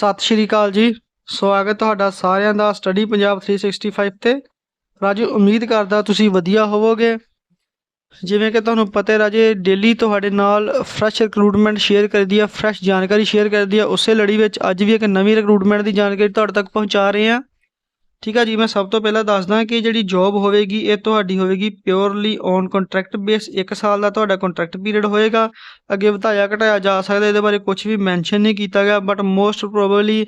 ਸਤਿ ਸ਼੍ਰੀ ਅਕਾਲ ਜੀ। ਸਵਾਗਤ ਤੁਹਾਡਾ ਸਾਰਿਆਂ ਦਾ ਸਟੱਡੀ ਪੰਜਾਬ 365 ਤੇ। ਰਾਜੇ, ਉਮੀਦ ਕਰਦਾ ਤੁਸੀਂ ਵਧੀਆ ਹੋਵੋਗੇ। ਜਿਵੇਂ ਕਿ ਤੁਹਾਨੂੰ ਪਤਾ ਹੈ ਰਾਜੇ ਡੇਲੀ ਤੁਹਾਡੇ ਨਾਲ ਫਰੈਸ਼ ਰਿਕਰੂਟਮੈਂਟ ਸ਼ੇਅਰ ਕਰਦੀ ਆ ਫਰੈਸ਼ ਜਾਣਕਾਰੀ ਸ਼ੇਅਰ ਕਰਦੀ ਆ। ਉਸੇ ਲੜੀ ਵਿੱਚ ਅੱਜ ਵੀ ਇੱਕ ਨਵੀਂ ਰਿਕਰੂਟਮੈਂਟ ਦੀ ਜਾਣਕਾਰੀ ਤੁਹਾਡੇ ਤੱਕ ਪਹੁੰਚਾ ਰਹੇ ਹਾਂ ਠੀਕ ਆ ਜੀ, ਮੈਂ ਸਭ ਤੋਂ ਪਹਿਲਾਂ ਦੱਸਦਾ ਕਿ ਜਿਹੜੀ ਜੌਬ ਹੋਵੇਗੀ, ਇਹ ਤੁਹਾਡੀ ਹੋਵੇਗੀ ਪਿਓਰਲੀ ਔਨ ਕੰਟਰੈਕਟ ਬੇਸ 1 ਸਾਲ ਦਾ ਤੁਹਾਡਾ ਕੰਟਰੈਕਟ ਪੀਰੀਅਡ ਹੋਏਗਾ। ਅੱਗੇ ਵਧਾਇਆ ਘਟਾਇਆ ਜਾ ਸਕਦਾ, ਇਹਦੇ ਬਾਰੇ ਕੁਝ ਵੀ ਮੈਂਸ਼ਨ ਨਹੀਂ ਕੀਤਾ ਗਿਆ ਬਟ ਮੋਸਟ ਪ੍ਰੋਬਬਲੀ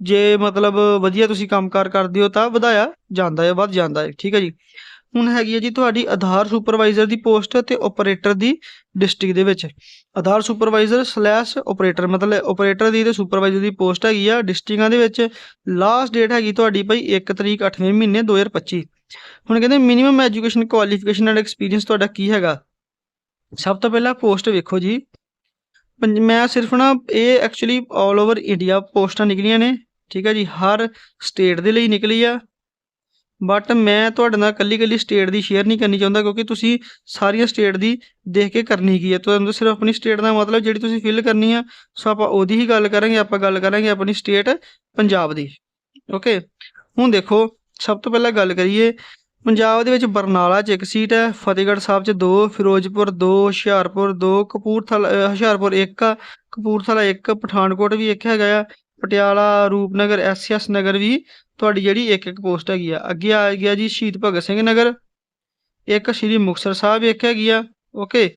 ਜੇ ਮਤਲਬ ਵਧੀਆ ਤੁਸੀਂ ਕੰਮਕਾਰ ਕਰਦੇ ਹੋ, ਤਾਂ ਵਧਾਇਆ ਜਾਂਦਾ ਹੈ, ਵੱਧ ਜਾਂਦਾ ਹੈ। ਠੀਕ ਹੈ ਜੀ। ਹੁਣ ਹੈਗੀ ਹੈ ਜੀ ਤੁਹਾਡੀ ਆਧਾਰ ਸੁਪਰਵਾਈਜ਼ਰ ਦੀ ਪੋਸਟ ਤੇ ਆਪਰੇਟਰ ਦੀ ਡਿਸਟ੍ਰਿਕਟ ਦੇ ਵਿੱਚ। ਆਧਾਰ ਸੁਪਰਵਾਈਜ਼ਰ ਸਲੈਸ਼ ਆਪਰੇਟਰ, ਮਤਲਬ ਆਪਰੇਟਰ ਦੀ ਤੇ ਸੁਪਰਵਾਈਜ਼ਰ ਦੀ ਪੋਸਟ ਹੈਗੀ ਆ ਡਿਸਟ੍ਰਿਕਟਾਂ ਦੇ ਵਿੱਚ। ਲਾਸਟ ਡੇਟ ਹੈਗੀ ਤੁਹਾਡੀ ਭਾਈ 1 ਤਰੀਕ 8ਵੇਂ ਮਹੀਨੇ 2025 ਹੁਣ ਕਹਿੰਦੇ minimum education qualification and experience ਤੁਹਾਡਾ ਕੀ ਹੈਗਾ? ਸਭ ਤੋਂ ਪਹਿਲਾਂ ਪੋਸਟ ਵੇਖੋ ਜੀ। ਪੰਜ- ਮੈਂ ਸਿਰਫ ਨਾ ਇਹ ਐਕਚੁਅਲੀ 올 ਓਵਰ ਇੰਡੀਆ ਪੋਸਟਾਂ ਨਿਕਲੀਆਂ ਨੇ, ਠੀਕ ਹੈ ਜੀ। ਹਰ ਸਟੇਟ ਦੇ ਲਈ ਨਿਕਲੀ ਆ। ਬਟ ਮੈਂ ਤੁਹਾਡੇ ਨਾਲ ਕੱਲੀ ਕੱਲੀ ਸਟੇਟ ਦੀ ਸ਼ੇਅਰ ਨਹੀਂ ਕਰਨੀ ਚਾਹੁੰਦਾ ਕਿਉਂਕਿ ਤੁਸੀਂ ਸਾਰੀਆਂ ਸਟੇਟ ਦੀ ਦੇਖ ਕੇ ਕਰਨੀ ਕੀ ਹੈ। ਤੁਹਾਨੂੰ ਸਿਰਫ ਆਪਣੀ ਸਟੇਟ ਦਾ ਮਤਲਬ ਜਿਹੜੀ ਤੁਸੀਂ ਫਿਲ ਕਰਨੀ ਆ, ਸੋ ਆਪਾਂ ਉਹਦੀ ਹੀ ਗੱਲ ਕਰਾਂਗੇ, ਆਪਾਂ ਗੱਲ ਕਰਾਂਗੇ ਆਪਣੀ ਸਟੇਟ ਪੰਜਾਬ ਦੀ। ਓਕੇ ਹੁਣ ਦੇਖੋ, ਸਭ ਤੋਂ ਪਹਿਲਾਂ ਗੱਲ ਕਰੀਏ, ਪੰਜਾਬ ਦੇ ਵਿੱਚ ਬਰਨਾਲਾ 'ਚ ਇੱਕ ਸੀਟ ਹੈ, ਫਤਿਹਗੜ੍ਹ ਸਾਹਿਬ 'ਚ ਦੋ, ਫਿਰੋਜ਼ਪੁਰ ਦੋ, ਹੁਸ਼ਿਆਰਪੁਰ ਦੋ, ਕਪੂਰਥਲਾ ਹੁਸ਼ਿਆਰਪੁਰ ਇੱਕ ਆ, ਕਪੂਰਥਲਾ ਇੱਕ, ਪਠਾਨਕੋਟ ਵੀ ਇੱਕ ਹੈਗਾ ਆ ਪਟਿਆਲਾ, ਰੂਪਨਗਰ ਐਸਐਸ ਨਗਰ ਵੀ ਤੁਹਾਡੀ ਜਿਹੜੀ ਇੱਕ ਇੱਕ ਪੋਸਟ ਹੈਗੀ ਆ। ਅੱਗੇ ਆ ਗਿਆ ਜੀ ਸ਼ਹੀਦ ਭਗਤ ਸਿੰਘ ਨਗਰ। ਇੱਕ ਸ਼੍ਰੀ ਮੁਕਤਸਰ ਸਾਹਿਬ ਇੱਕ ਹੈਗੀ ਆ। ਓਕੇ।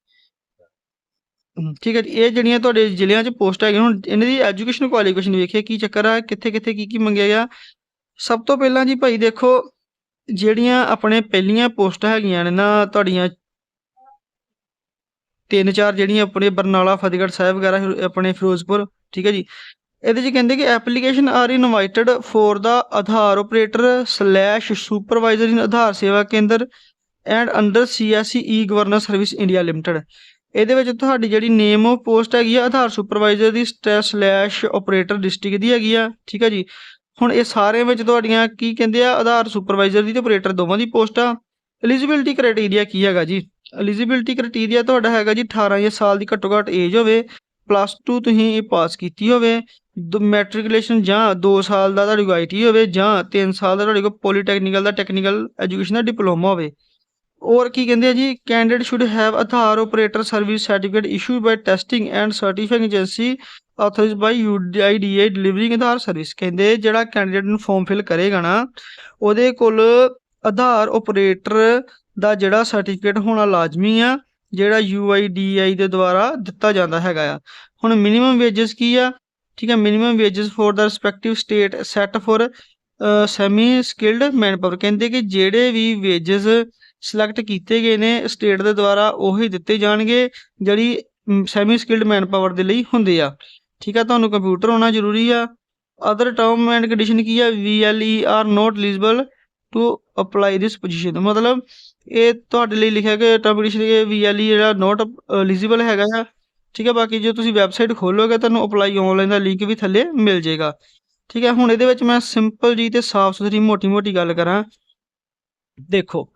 ਠੀਕ ਹੈ ਇਹ ਜਿਹੜੀਆਂ ਤੁਹਾਡੇ ਜ਼ਿਲ੍ਹਿਆਂ 'ਚ ਪੋਸਟ ਹੈਗੀਆਂ, ਹੁਣ ਇਹਨਾਂ ਦੀ ਐਜੂਕੇਸ਼ਨ ਕੁਆਲੀਫਿਕੇਸ਼ਨ ਵੇਖੀਏ, ਕੀ ਚੱਕਰ ਆ, ਕਿੱਥੇ ਕਿੱਥੇ ਕੀ ਕੀ ਮੰਗਿਆ ਗਿਆ। ਸਭ ਤੋਂ ਪਹਿਲਾਂ ਜੀ ਭਾਈ ਦੇਖੋ, ਜਿਹੜੀਆਂ ਆਪਣੇ ਪਹਿਲੀਆਂ ਪੋਸਟਾਂ ਹੈਗੀਆਂ ਨੇ ਨਾ, ਤੁਹਾਡੀਆਂ ਤਿੰਨ ਚਾਰ ਜਿਹੜੀਆਂ ਆਪਣੇ ਬਰਨਾਲਾ, ਫਤਿਹਗੜ੍ਹ ਸਾਹਿਬ ਵਗੈਰਾ ਆਪਣੇ ਫਿਰੋਜ਼ਪੁਰ, ਠੀਕ ਹੈ ਜੀ। ਇਹਦੇ 'ਚ ਕਹਿੰਦੇ ਕਿ application are invited for the Aadhaar operator slash supervisor in Aadhaar Seva Kendra and under CSC e governance service India limited ਇਹਦੇ ਵਿੱਚ ਤੁਹਾਡੀ ਜਿਹੜੀ ਨੇਮ ਆਫ ਪੋਸਟ ਹੈਗੀ ਆ, ਆਧਾਰ ਸੁਪਰਵਾਈਜ਼ਰ ਦੀ ਸਲੈਸ਼ ਆਪਰੇਟਰ ਡਿਸਟ੍ਰਿਕਟ ਦੀ ਹੈਗੀ ਆ, ਠੀਕ ਆ ਜੀ। ਹੁਣ ਇਹ ਸਾਰਿਆਂ ਵਿੱਚ ਤੁਹਾਡੀਆਂ ਕੀ ਕਹਿੰਦੇ ਆ, ਆਧਾਰ ਸੁਪਰਵਾਈਜ਼ਰ ਦੀ ਤੇ ਆਪਰੇਟਰ ਦੋਵਾਂ ਦੀ ਪੋਸਟ ਆ। ਐਲੀਜੀਬਿਲਟੀ ਕ੍ਰਾਈਟੇਰੀਆ ਕੀ ਹੈਗਾ ਜੀ? ਐਲੀਜੀਬਿਲਟੀ ਕ੍ਰਾਈਟੇਰੀਆ ਤੁਹਾਡਾ ਹੈਗਾ ਜੀ 18 ਜਾਂ ਸਾਲ ਦੀ ਘੱਟੋ ਘੱਟ ਏਜ ਹੋਵੇ ਪਲੱਸ 2 ਤੁਸੀਂ ਪਾਸ ਕੀਤੀ ਹੋਵੇ। ਮੈਟ੍ਰਿਕੂਲੇਸ਼ਨ ਜਾਂ 2 ਸਾਲ ਦਾ ਤੁਹਾਡੀ ਆਈਟੀ ਹੋਵੇ ਜਾਂ 3 ਸਾਲ ਦਾ ਤੁਹਾਡੇ ਕੋਲ ਪੋਲੀਟੈਕਨੀਕਲ ਦਾ ਟੈਕਨੀਕਲ ਐਜੂਕੇਸ਼ਨ ਦਾ ਡਿਪਲੋਮਾ ਹੋਵੇ। ਔਰ ਕੀ ਕਹਿੰਦੇ ਆ ਜੀ? Candidate should have Aadhaar operator service certificate issued by testing and certifying agency authorized by UIDAI delivering Aadhaar service ਕਹਿੰਦੇ ਜਿਹੜਾ ਕੈਂਡੀਡੇਟ ਨੂੰ ਫਾਰਮ ਫਿਲ ਕਰੇਗਾ ਨਾ, ਉਹਦੇ ਕੋਲ ਆਧਾਰ ਆਪਰੇਟਰ ਦਾ ਜਿਹੜਾ ਸਰਟੀਫਿਕੇਟ ਹੋਣਾ ਲਾਜ਼ਮੀ ਆ, ਜਿਹੜਾ ਯੂਆਈਡੀਆਈ ਦੇ ਦੁਆਰਾ ਦਿੱਤਾ ਜਾਂਦਾ ਹੈਗਾ ਆ। ਹੁਣ ਮਿਨੀਮਮ ਵੇਜਸ ਕੀ ਆ? ਠੀਕ ਹੈ minimum wages for the respective state set for semi skilled manpower ਕਹਿੰਦੇ ਕਿ ਜਿਹੜੇ ਵੀ ਵੇਜਸ ਸਿਲੈਕਟ ਕੀਤੇ ਗਏ ਨੇ ਸਟੇਟ ਦੇ ਦੁਆਰਾ ਉਹੀ ਦਿੱਤੇ ਜਾਣਗੇ, ਜਿਹੜੀ ਸੈਮੀ ਸਕਿਲਡ ਮੈਨਪਾਵਰ ਦੇ ਲਈ ਹੁੰਦੇ ਆ। ਠੀਕ ਆ ਤੁਹਾਨੂੰ ਕੰਪਿਊਟਰ ਆਉਣਾ ਜ਼ਰੂਰੀ ਆ। ਅਦਰ ਟਰਮ ਐਂਡ ਕੰਡੀਸ਼ਨ ਕੀ ਆ? VLE are not eligible to apply this position ਮਤਲਬ ਇਹ ਤੁਹਾਡੇ ਲਈ ਲਿਖਿਆ ਕਿ ਟਰਮ ਕੰਡੀਸ਼ਨ ਇਹ ਵੀਐਲਈ ਜਿਹੜਾ ਨੋਟ ਐਲੀਜੀਬਲ ਹੈਗਾ ਆ ਠੀਕ ਹੈ, ਬਾਕੀ ਜੇ ਤੁਸੀਂ ਵੈਬਸਾਈਟ ਖੋਲੋਗੇ, ਤੁਹਾਨੂੰ ਅਪਲਾਈ ਆਨਲਾਈਨ ਦਾ ਲਿੰਕ ਵੀ ਥੱਲੇ ਮਿਲ ਜਾਏਗਾ। ਠੀਕ ਹੈ, ਹੁਣ ਇਹਦੇ ਵਿੱਚ ਮੈਂ ਸਿੰਪਲ ਜੀ ਤੇ ਸਾਫ਼ ਸੁਥਰੀ ਮੋਟੀ ਮੋਟੀ ਗੱਲ ਕਰਾਂ। ਦੇਖੋ,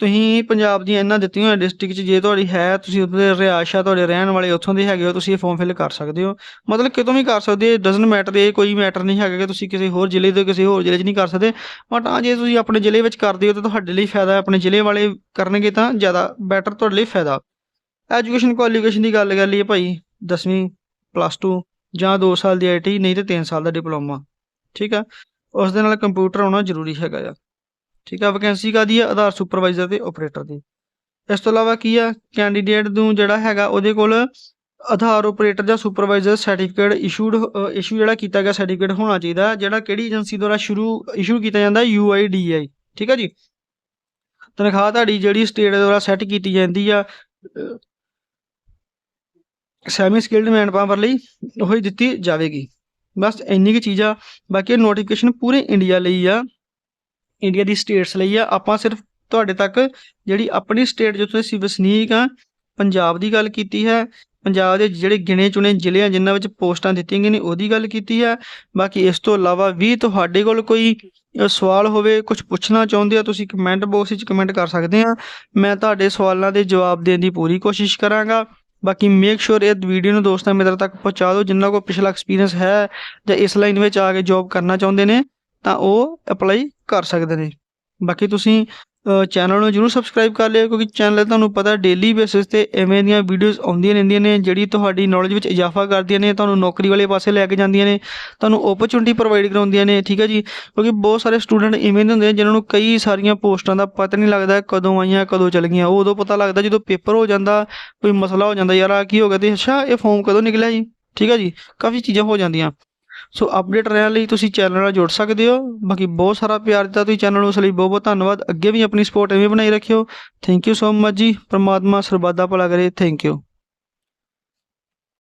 ਤੁਸੀਂ ਪੰਜਾਬ ਦੀਆਂ ਇਹਨਾਂ ਦਿੱਤੀਆਂ ਹੋਈਆਂ ਡਿਸਟ੍ਰਿਕਟ 'ਚ, ਜੇ ਤੁਹਾਡੀ ਹੈ, ਤੁਸੀਂ ਉੱਥੇ ਰਿਹਾਇਸ਼ ਆ ਤੁਹਾਡੇ ਰਹਿਣ ਵਾਲੇ ਉੱਥੋਂ ਦੇ ਹੈਗੇ ਹੋ, ਤੁਸੀਂ ਇਹ ਫਾਰਮ ਫਿਲ ਕਰ ਸਕਦੇ ਹੋ। ਮਤਲਬ ਕਿਤੋਂ ਵੀ ਕਰ ਸਕਦੇ ਹੋ ਡਸਨਟ ਮੈਟਰ ਇਹ ਕੋਈ ਮੈਟਰ ਨਹੀਂ ਹੈਗਾ ਕਿ ਤੁਸੀਂ ਕਿਸੇ ਹੋਰ ਜ਼ਿਲ੍ਹੇ ਤੋਂ, ਕਿਸੇ ਹੋਰ ਜ਼ਿਲ੍ਹੇ 'ਚ ਨਹੀਂ ਕਰ ਸਕਦੇ। ਬਟ ਹਾਂ, ਜੇ ਤੁਸੀਂ ਆਪਣੇ ਜ਼ਿਲ੍ਹੇ ਵਿੱਚ ਕਰਦੇ ਹੋ, ਤਾਂ ਤੁਹਾਡੇ ਲਈ ਫਾਇਦਾ ਹੈ, ਆਪਣੇ ਜ਼ਿਲ੍ਹੇ ਵਾਲੇ ਕਰਨਗੇ ਤਾਂ ਜ਼ਿਆਦਾ ਬੈਟਰ ਤੁਹਾਡੇ ਲਈ ਫਾਇਦਾ। ਐਜੂਕੇਸ਼ਨ ਕੁਆਲੀਫਿਕੇਸ਼ਨ ਦੀ ਗੱਲ ਕਰ ਲਈਏ ਭਾਈ 10ਵੀਂ ਪਲੱਸ 2 ਜਾਂ 2 ਸਾਲ ਦੀ ਆਈਟੀ ਨਹੀਂ ਤੇ 3 ਸਾਲ ਦਾ ਡਿਪਲੋਮਾ, ਠੀਕ ਆ? ਉਸ ਦੇ ਨਾਲ ਕੰਪਿਊਟਰ ਆਉਣਾ ਜ਼ਰੂਰੀ ਹੈਗਾ ਆ, ਠੀਕ ਆ? ਵੈਕੈਂਸੀ ਕਾਦੀ ਆ? ਆਧਾਰ ਸੁਪਰਵਾਈਜ਼ਰ ਤੇ ਆਪਰੇਟਰ ਦੀ। ਇਸ ਤੋਂ ਇਲਾਵਾ ਕੀ ਆ? ਕੈਂਡੀਡੇਟ ਨੂੰ ਜਿਹੜਾ ਹੈਗਾ ਉਹਦੇ ਕੋਲ ਆਧਾਰ ਆਪਰੇਟਰ ਜਾਂ ਸੁਪਰਵਾਈਜ਼ਰ ਸਰਟੀਫਿਕੇਟ ਇਸ਼ੂਡ ਇਸ਼ੂ ਜਿਹੜਾ ਕੀਤਾ ਗਿਆ ਸਰਟੀਫਿਕੇਟ ਹੋਣਾ ਚਾਹੀਦਾ, ਜਿਹੜਾ ਕਿਹੜੀ ਏਜੰਸੀ ਦੁਆਰਾ ਸ਼ੁਰੂ ਇਸ਼ੂ ਕੀਤਾ ਜਾਂਦਾ? ਯੂਆਈਡੀਆਈ ਠੀਕ ਆ ਜੀ? ਤਨਖਾਹ ਤੁਹਾਡੀ ਜਿਹੜੀ ਸਟੇਟ ਦੁਆਰਾ ਸੈੱਟ ਕੀਤੀ ਜਾਂਦੀ ਆ ਸੈਮੀ ਸਕਿਲਡ ਮੈਨ ਪਾਵਰ ਲਈ ਉਹੀ ਦਿੱਤੀ ਜਾਵੇਗੀ। ਬਸ ਇੰਨੀ ਕੁ ਚੀਜ਼ ਆ, ਬਾਕੀ ਨੋਟੀਫਿਕੇਸ਼ਨ ਪੂਰੇ ਇੰਡੀਆ ਲਈ ਆ। ਇੰਡੀਆ ਦੀ ਸਟੇਟਸ ਲਈ ਆ। ਆਪਾਂ ਸਿਰਫ ਤੁਹਾਡੇ ਤੱਕ ਜਿਹੜੀ ਆਪਣੀ ਸਟੇਟ ਜਿੱਥੇ ਅਸੀਂ ਵਸਨੀਕ ਆ, ਪੰਜਾਬ ਦੀ ਗੱਲ ਕੀਤੀ ਹੈ। ਪੰਜਾਬ ਦੇ ਜਿਹੜੇ ਗਿਣੇ ਚੁਣੇ ਜ਼ਿਲ੍ਹੇ ਆ ਜਿਨ੍ਹਾਂ ਵਿੱਚ ਪੋਸਟਾਂ ਦਿੱਤੀਆਂ ਗਈਆਂ ਨੇ, ਉਹਦੀ ਗੱਲ ਕੀਤੀ ਹੈ। ਬਾਕੀ ਇਸ ਤੋਂ ਇਲਾਵਾ ਵੀ ਤੁਹਾਡੇ ਕੋਲ ਕੋਈ ਸਵਾਲ ਹੋਵੇ ਕੁਝ ਪੁੱਛਣਾ ਚਾਹੁੰਦੇ ਆ ਤੁਸੀਂ ਕਮੈਂਟ ਬਾਕਸ ਵਿੱਚ ਕਮੈਂਟ ਕਰ ਸਕਦੇ ਆ। ਮੈਂ ਤੁਹਾਡੇ ਸਵਾਲਾਂ ਦੇ ਜਵਾਬ ਦੇਣ ਦੀ ਪੂਰੀ ਕੋਸ਼ਿਸ਼ ਕਰਾਂਗਾ। ਬਾਕੀ ਮੇਕ ਸ਼ੋਰ ਇਹ ਵੀਡੀਓ ਨੂੰ ਦੋਸਤਾਂ ਮਿੱਤਰਾਂ ਤੱਕ ਪਹੁੰਚਾ ਦਿਓ ਜਿਨ੍ਹਾਂ ਕੋਲ ਪਿਛਲਾ ਐਕਸਪੀਰੀਅੰਸ ਹੈ ਜਾਂ ਇਸ ਲਾਈਨ ਵਿੱਚ ਆ ਕੇ ਜੌਬ ਕਰਨਾ ਚਾਹੁੰਦੇ ਨੇ, ਤਾਂ ਉਹ ਅਪਲਾਈ ਕਰ ਸਕਦੇ ਨੇ। ਬਾਕੀ ਤੁਸੀਂ ਚੈਨਲ ਨੂੰ ਜਰੂਰ ਸਬਸਕ੍ਰਾਈਬ ਕਰ ਲਿਓ, ਕਿਉਂਕਿ ਚੈਨਲ ਤੁਹਾਨੂੰ ਪਤਾ ਡੇਲੀ ਬੇਸਿਸ ਤੇ ਐਵੇਂ ਦੀਆਂ ਵੀਡੀਓਜ਼ ਆਉਂਦੀਆਂ ਰਹਿੰਦੀਆਂ ਨੇ, ਜਿਹੜੀ ਤੁਹਾਡੀ ਨੌਲੇਜ ਵਿੱਚ ਇਜ਼ਾਫਾ ਕਰਦੀਆਂ ਨੇ, ਤੁਹਾਨੂੰ ਨੌਕਰੀ ਵਾਲੇ ਪਾਸੇ ਲੈ ਕੇ ਜਾਂਦੀਆਂ ਨੇ, ਤੁਹਾਨੂੰ ਓਪਰਚੁਨਿਟੀ ਪ੍ਰੋਵਾਈਡ ਕਰਾਉਂਦੀਆਂ ਨੇ, ਠੀਕ ਹੈ ਜੀ? ਕਿਉਂਕਿ ਬਹੁਤ ਸਾਰੇ ਸਟੂਡੈਂਟ ਇਵੇਂ ਦੇ ਹੁੰਦੇ ਨੇ ਜਿਨ੍ਹਾਂ ਨੂੰ ਕਈ ਸਾਰੀਆਂ ਪੋਸਟਾਂ ਦਾ ਪਤਾ ਨਹੀਂ ਲੱਗਦਾ ਕਦੋਂ ਆਈਆਂ, ਕਦੋਂ ਚਲ ਗਈਆਂ। ਉਹ ਉਦੋਂ ਪਤਾ ਲੱਗਦਾ ਜਦੋਂ ਪੇਪਰ ਹੋ ਜਾਂਦਾ, ਕੋਈ ਮਸਲਾ ਹੋ ਜਾਂਦਾ, ਯਾਰ ਆ ਕੀ ਹੋ ਗਿਆ ਤੇ, ਅੱਛਾ, ਇਹ ਫਾਰਮ ਕਦੋਂ ਨਿਕਲਿਆ ਜੀ? ਠੀਕ ਹੈ ਜੀ? ਕਾਫੀ ਚੀਜ਼ਾਂ ਹੋ ਜਾਂਦੀਆਂ। ਸੋ ਅਪਡੇਟ ਰਹਿਣ ਲਈ ਤੁਸੀਂ ਚੈਨਲ ਨਾਲ ਜੁੜ ਸਕਦੇ ਹੋ। ਬਾਕੀ ਬਹੁਤ ਸਾਰਾ ਪਿਆਰ ਦਿੱਤਾ ਤੁਸੀਂ ਚੈਨਲ ਨੂੰ, ਉਸ ਲਈ ਬਹੁਤ ਬਹੁਤ ਧੰਨਵਾਦ। ਅੱਗੇ ਵੀ ਆਪਣੀ ਸਪੋਰਟ ਐਵੇਂ ਬਣਾਈ ਰੱਖਿਓ। ਥੈਂਕ ਯੂ ਸੋ ਮਚ ਜੀ। ਪ੍ਰਮਾਤਮਾ ਸਰਬੱਤ ਦਾ ਭਲਾ ਕਰੇ। Thank you